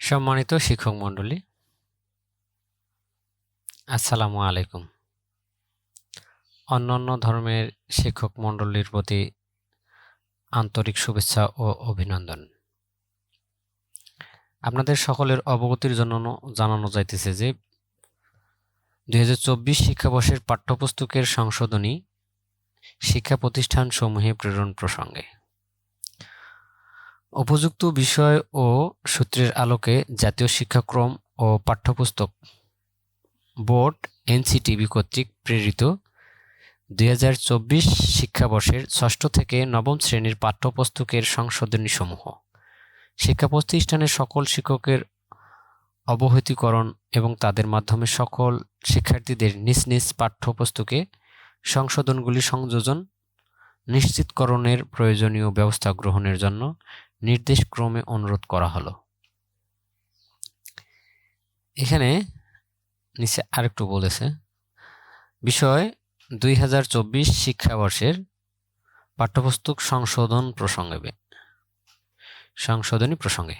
সম্মানিত শিক্ষক মণ্ডলী, আসসালামু আলাইকুম। অন্যান্য ধর্মের শিক্ষক মণ্ডলীর প্রতি আন্তরিক শুভেচ্ছা ও অভিনন্দন। আপনাদের সকলের অবগতির জন্য জানানো যাইতেছে যে, দুই হাজার চব্বিশ শিক্ষাবর্ষের পাঠ্যপুস্তকের সংশোধনী শিক্ষা প্রতিষ্ঠান সমূহে প্রেরণ প্রসঙ্গে। উপযুক্ত বিষয় ও সূত্রের আলোকে জাতীয় শিক্ষাক্রম ও পাঠ্যপুস্তক বোর্ড এনসিটিভি কর্তৃক প্রেরিত দুই হাজার চব্বিশ শিক্ষাবর্ষের ষষ্ঠ থেকে নবম শ্রেণির পাঠ্যপুস্তকের সংশোধনীসমূহ। শিক্ষা প্রতিষ্ঠানের সকল শিক্ষকের অবহিতকরণ এবং তাদের মাধ্যমে সকল শিক্ষার্থীদের নিজ নিজ পাঠ্যপুস্তকে সংশোধনগুলি সংযোজন নিশ্চিতকরণের প্রয়োজনীয় ব্যবস্থা গ্রহণের জন্য নির্দেশক্রমে অনুরোধ করা হলো। এখানে নিচে আরেকটু বলেছে, বিষয় দুই হাজার চব্বিশ শিক্ষাবর্ষের পাঠ্যপুস্তক সংশোধন প্রসঙ্গে সংশোধনী প্রসঙ্গে।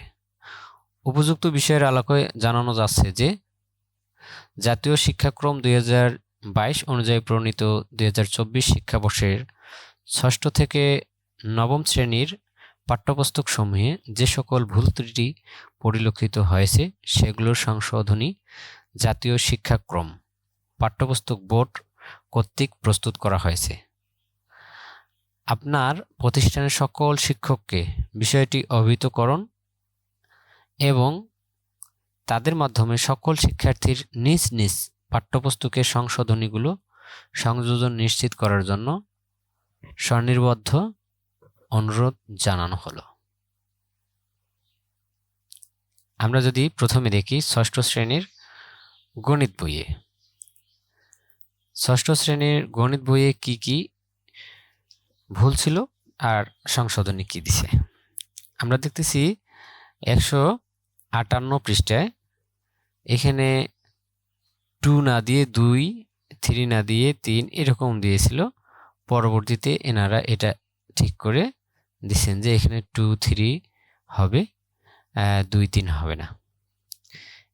উপযুক্ত বিষয়ের আলোকে জানানো যাচ্ছে যে, জাতীয় শিক্ষাক্রম দুই হাজার বাইশ অনুযায়ী প্রণীত দুই হাজার চব্বিশ শিক্ষাবর্ষের ষষ্ঠ থেকে নবম শ্রেণির পাঠ্যপুস্তক সমূহে যে সকল ভুল ত্রুটি পরিলক্ষিত হয়েছে, সেগুলোর সংশোধনী জাতীয় শিক্ষাক্রম, পাঠ্যপুস্তক বোর্ড কর্তৃক প্রস্তুত করা হয়েছে। আপনার প্রতিষ্ঠানের সকল শিক্ষককে বিষয়টি অভিহিতকরণ এবং তাদের মাধ্যমে সকল শিক্ষার্থীর নিজ নিজ পাঠ্যপুস্তকের সংশোধনীগুলো সংযোজন নিশ্চিত করার জন্য স্বনির্বদ্ধ অনুরোধ জানানো হলো। আমরা যদি প্রথমে দেখি ষষ্ঠ শ্রেণির গণিত বইয়ে। ষষ্ঠ শ্রেণির গণিত বইয়ে কি কি ভুল ছিল আর সংশোধনী কি দিছে? আমরা দেখতেছি একশো আটান্ন পৃষ্ঠায় এখানে টু না দিয়ে দুই, থ্রি না দিয়ে তিন এরকম দিয়েছিল। পরবর্তীতে এনারা এটা ঠিক করে দিচ্ছেন যে এখানে টু থ্রি হবে দুই, তিন হবে না।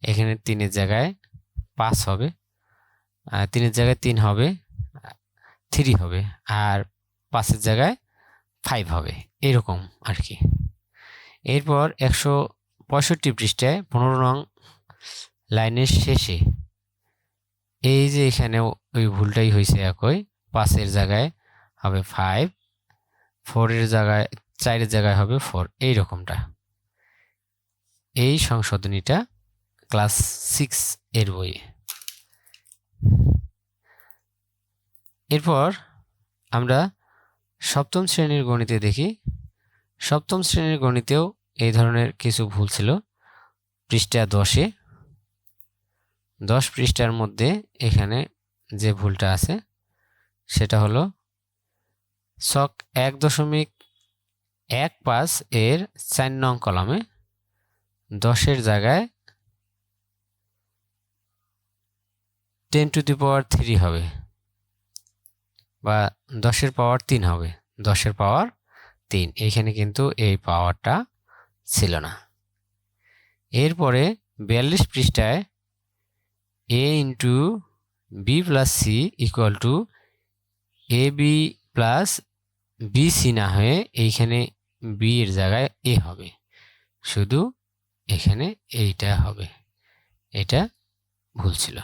এখানে তিনের জায়গায় পাঁচ হবে তিনের জায়গায় তিন হবে থ্রি হবে, আর পাঁচের জায়গায় ফাইভ হবে, এরকম আর কি। এরপর একশো পঁয়ষট্টি পৃষ্ঠায় পনেরো নং লাইনের শেষে, এই যে এখানে ওই ভুলটাই হয়েছে একই, পাঁচের জায়গায় হবে ফাইভ ফোরের জায়গায় চারের জায়গায় হবে ফোর এই রকমটা এই সংশোধনীটা ক্লাস সিক্স এর বইয়ে এরপর আমরা সপ্তম শ্রেণির গণিতে দেখি। সপ্তম শ্রেণির গণিতেও এই ধরনের কিছু ভুল ছিল। পৃষ্ঠা দশে। দশ পৃষ্ঠার মধ্যে এখানে যে ভুলটা আছে, সেটা হলো শক এক দশমিক এক পাঁচ এর চার নং কলামে দশের জায়গায় ten to the power three হবে বা দশের পাওয়ার তিন হবে। দশের পাওয়ার তিন। এইখানে কিন্তু এই পাওয়ারটা ছিল না। এরপরে বিয়াল্লিশ পৃষ্ঠায় A into B plus C equal to A B plus B C না হয়ে এইখানে বি এর জায়গায় এ হবে। শুধু এখানে এইটা হবে। এটা ভুল ছিল।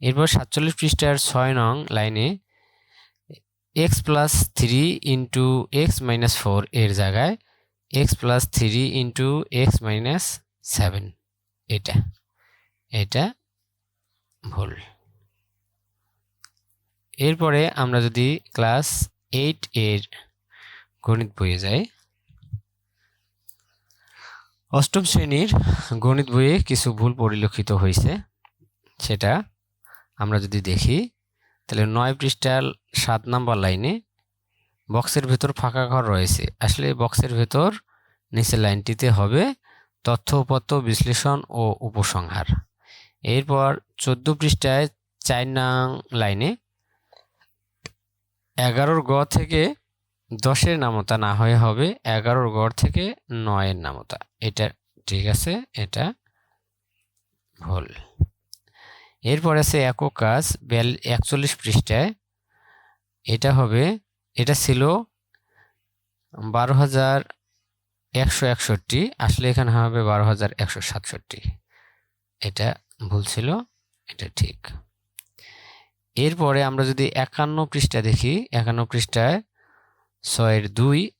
এরপর সাতচল্লিশ পৃষ্ঠার ছয় নং লাইনে X plus three into X minus four এর জায়গায় X plus three into X minus seven এটা। এটা ভুল। এরপরে আমরা যদি ক্লাস এইট এর গণিত বইয়ে যাই অষ্টম শ্রেণির গণিত বইয়ে কিছু ভুল পরিলক্ষিত হয়েছে, সেটা আমরা যদি দেখি, তাহলে নয় পৃষ্ঠার সাত নাম্বার লাইনে বক্সের ভেতর ফাঁকা ঘর রয়েছে। আসলে বক্সের ভেতর নিচের লাইনটিতে হবে তথ্য উপাত্ত, বিশ্লেষণ ও উপসংহার। এরপর চোদ্দ পৃষ্ঠায় চার নাং লাইনে এগারোর গ থেকে দশের নামতা না হয়ে হবে, এগারোর গড় থেকে নয়ের নামতা। এটা ঠিক আছে, এটা ভুল। এরপর আছে একক কাজ, বেল একচল্লিশ পৃষ্ঠায়। এটা হবে, এটা ছিল বারো হাজার একশো একষট্টি, আসলে এখানে হবে বারো হাজার একশো সাতষট্টি। এটা ভুল ছিল, এটা ঠিক। এরপরে আমরা যদি একান্ন পৃষ্ঠা দেখি, একান্ন পৃষ্ঠায় ছয়ের দুই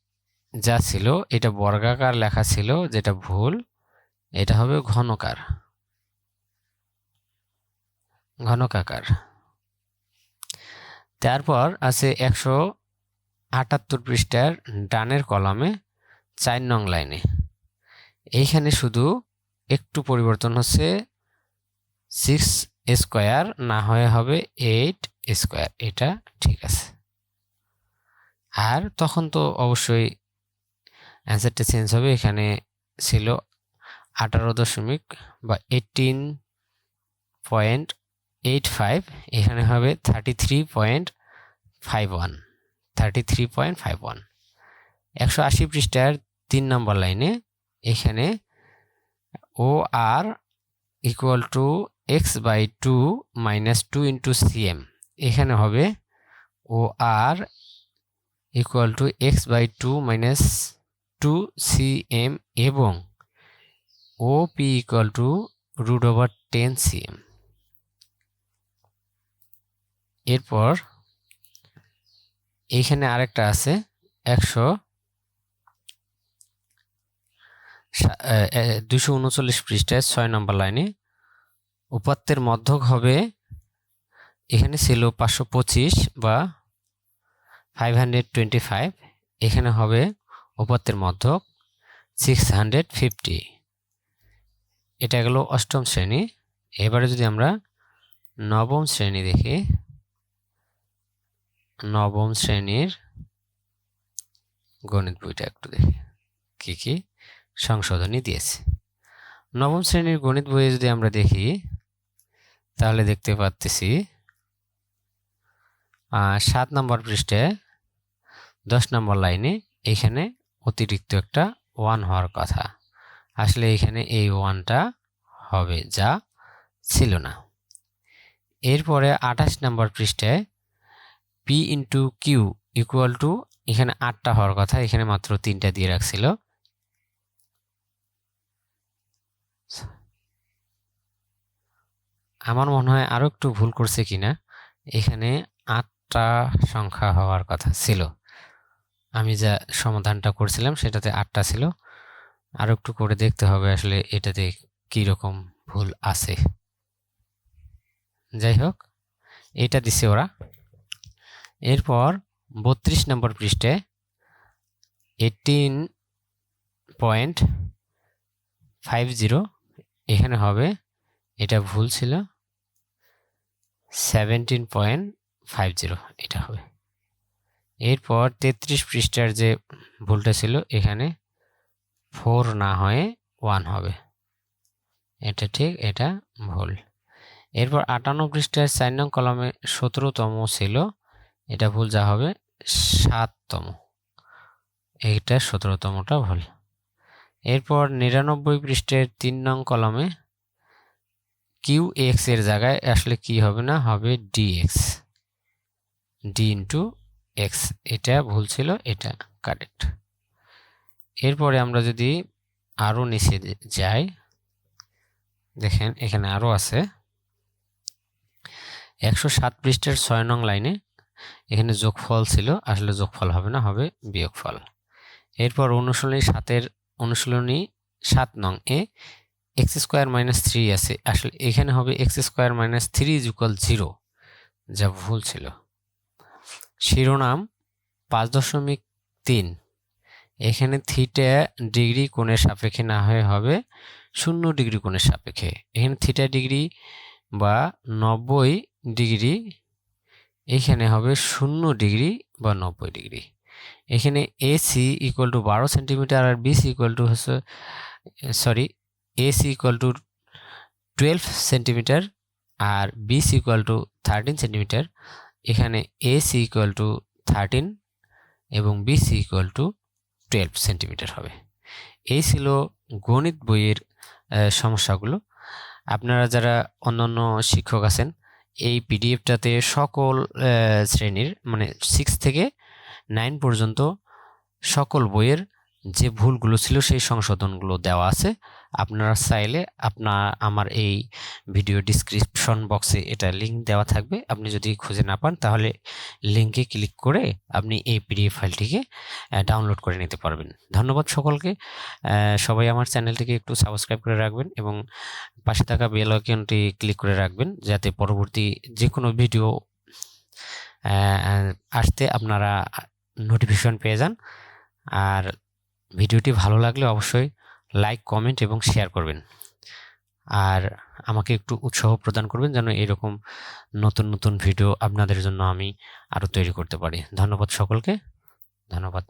যা ছিল, এটা বর্গাকার লেখা ছিল, যেটা ভুল, এটা হবে ঘনকার। ঘনকাকার। তারপর আছে একশো আটাত্তর পৃষ্ঠার ডানের কলামে চার নং লাইনে। এইখানে শুধু একটু পরিবর্তন হচ্ছে সিক্স স্কোয়ার না হয়ে হবে এইট স্কোয়ার, এটা ঠিক আছে। আর তখন তো অবশ্যই অ্যান্সারটা চেঞ্জ হবে, এখানে ছিল আঠারো দশমিক বা এইটিন পয়েন্ট এইট ফাইভ, এখানে হবে thirty three point five one, thirty three point five one. একশো আশি পৃষ্ঠার তিন নম্বর লাইনে এখানে O R equal to X by two minus two into CM এখানে হবে O R equal to X by two minus two CM এবং O P equal to root over ten CM এরপর এইখানে আরেকটা আছে একশো দুশো উনচল্লিশ পৃষ্ঠায় ছয় নম্বর লাইনে উপাত্তের মধ্যক হবে এখানে ছিল পাঁচশো পঁচিশ বা ফাইভ হান্ড্রেড টোয়েন্টি ফাইভ এখানে হবে উপাত্তের মধ্যক সিক্স হান্ড্রেড ফিফটি এটা গেল অষ্টম শ্রেণি। এবারে যদি আমরা নবম শ্রেণি দেখি, নবম শ্রেণির গণিত বইটা একটু দেখি, কী কী সংশোধনী দিয়েছে। নবম শ্রেণির গণিত বইয়ে যদি আমরা দেখি তাহলে দেখতে পাচ্ছি সাত নম্বর পৃষ্ঠে দশ নম্বর লাইনে এখানে অতিরিক্ত একটা ওয়ান হওয়ার কথা। আসলে এখানে এই ওয়ানটা হবে যা ছিল না। এরপরে আঠাশ নম্বর পৃষ্ঠায় P into Q equal to এখানে আটটা হওয়ার কথা, এখানে মাত্র তিনটা দিয়ে রাখছিল। আমার মনে হয় আরও একটু ভুল করছে কিনা, এখানে আটটা সংখ্যা হওয়ার কথা ছিল। আমি যা সমাধানটা করছিলাম সেটাতে আটটা ছিল। আরও একটু করে দেখতে হবে আসলে এটাতে কী রকম ভুল আছে। যাই হোক, এটা দিছে ওরা। এরপর বত্রিশ নম্বর পৃষ্ঠে এইটিন পয়েন্ট ফাইভ জিরো এখানে হবে, এটা ভুল ছিল। সেভেন্টিন পয়েন্ট ফাইভ জিরো এটা হবে। এরপর তেত্রিশ পৃষ্ঠার যে ভুলটা ছিল, এখানে ফোর না হয়ে ওয়ান হবে। এটা ঠিক, এটা ভুল। এরপর আটান্ন পৃষ্ঠার চার নং কলমে সতেরোতম ছিল, এটা ভুল যা হবে, সাততম। এইটা সতেরোতমটা ভুল। এরপর নিরানব্বই পৃষ্ঠের তিন নং কলমে কিউ এক্সের জায়গায় আসলে কি হবে না? হবে D X D into X এটা ভুল ছিল, এটা কারেক্ট এরপরে আমরা যদি আরও নিচে যাই, দেখেন এখানে আরও আছে। একশো সাত পৃষ্ঠের ছয় নং লাইনে এখানে যোগফল ছিল, আসলে যোগফল হবে না, হবে বিয়োগফল। এরপর অনুশীলনী সাতের, অনুশীলনী সাত নং এ এক্স স্কোয়ার মাইনাস থ্রি আছে। আসলে এখানে হবে X square minus three is equal zero, যা ভুল ছিল। শিরোনাম পাঁচ দশমিক তিন। এখানে থিটা ডিগ্রি কোণের সাপেক্ষে না হয়ে হবে শূন্য ডিগ্রি কোণের সাপেক্ষে। এখানে থিটা ডিগ্রি বা নব্বই ডিগ্রি, এখানে হবে শূন্য ডিগ্রি বা নব্বই ডিগ্রি। এখানে এসি ইকুয়াল টু বারো সেন্টিমিটার আর বিসি ইকুয়াল টু হচ্ছে, sorry AC equal to twelve centimetre R BC equal to thirteen centimetre এখানে এসি ইকুয়াল টু থার্টিন এবং BC equal to twelve centimetre হবে। এই ছিল গণিত বইয়ের সমস্যাগুলো। আপনারা যারা অন্যান্য শিক্ষক আছেন, এই পিডিএফটাতে সকল শ্রেণির মানে সিক্স থেকে নাইন পর্যন্ত সকল বইয়ের যে ভুলগুলো ছিল সেই সংশোধনগুলো দেওয়া আছে। আপনারা চাইলে আপনার আমার এই ভিডিও ডিসক্রিপশন বক্সে এটা লিংক দেওয়া থাকবে। আপনি যদি খুঁজে না পান, তাহলে লিঙ্কে ক্লিক করে আপনি এই পিডিএফ ফাইলটিকে ডাউনলোড করে নিতে পারবেন। ধন্যবাদ সকলকে। সবাই আমার চ্যানেলটিকে একটু সাবস্ক্রাইব করে রাখবেন এবং পাশে থাকা বেল আইকনটি ক্লিক করে রাখবেন যাতে পরবর্তী যে কোনো ভিডিও আসতে আপনারা নোটিফিকেশন পেয়ে যান। আর ভিডিওটি ভালো লাগলে অবশ্যই লাইক, কমেন্ট এবং শেয়ার করবেন। আর আমাকে একটু উৎসাহ প্রদান করবেন যেন এরকম নতুন নতুন ভিডিও আপনাদের জন্য আমি আরও তৈরি করতে পারি। ধন্যবাদ সকলকে। ধন্যবাদ।